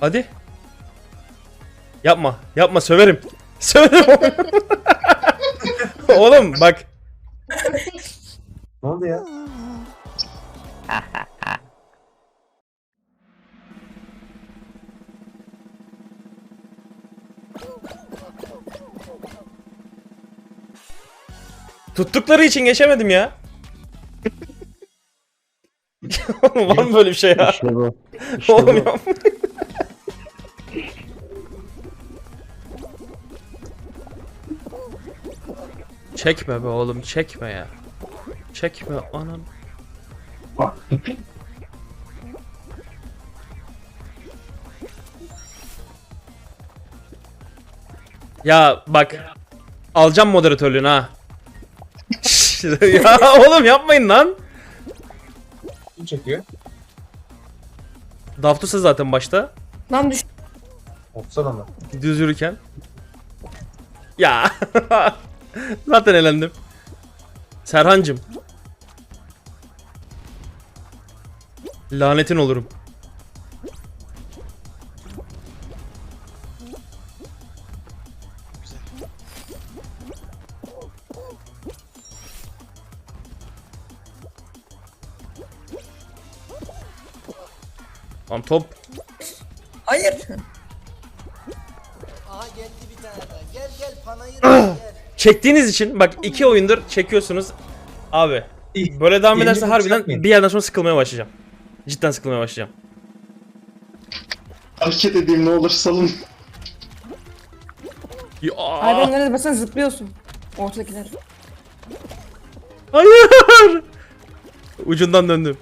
Hadi. Yapma. Yapma söverim. Söverim. Oğlum bak. Ne oldu ya? Tuttukları için geçemedim ya. Oğlum var mı böyle bir şey ya? İşte bu. İşte Oğlum bu. yapma. Çekme be oğlum çekme ya. Çekme anam. Ya bak alacağım moderatörlüğünü ha. ya oğlum yapmayın lan. Kim çekiyor? Daftusa zaten başta. Lan düş. Otsana mı? Düz yürürken. Ya. Zaten elendim. Serhancım. Lanetin olurum. Tamam top. Hayır. Aha geldi bir tane daha. Gel gel panayır gel. Çektiğiniz için bak iki oyundur çekiyorsunuz. Abi böyle devam ederse harbiden bir yerden sonra sıkılmaya başlayacağım. Cidden sıkılmaya başlayacağım. Hareket edeyim ne olur salın. Ya, nerede basan zıplıyorsun. Ortadakiler. hayır. Ucundan döndüm.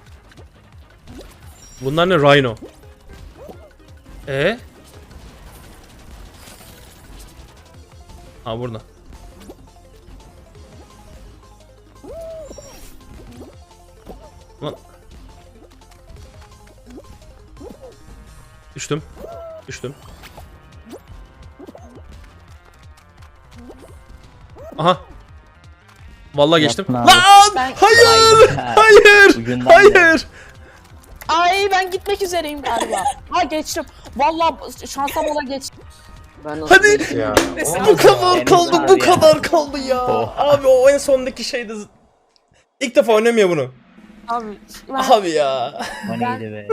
Bunlar ne? Rhino. E? Ha burada. Lan. Düştüm. Düştüm. Aha. Vallahi geçtim. Yapma abi. Lan! Ben- Hayır! Ha, Hayır! ucundan Hayır! Ay ben gitmek üzereyim galiba. Ha geçtim. Vallahi şansa mola geçtim. Ben Hadi! Ya. Bu kadar kaldı, bu kadar kaldı ya. Oh. Abi o en sondaki şeydi. İlk defa oynamıyor bunu. Abi ben Abi ya. O neydi be?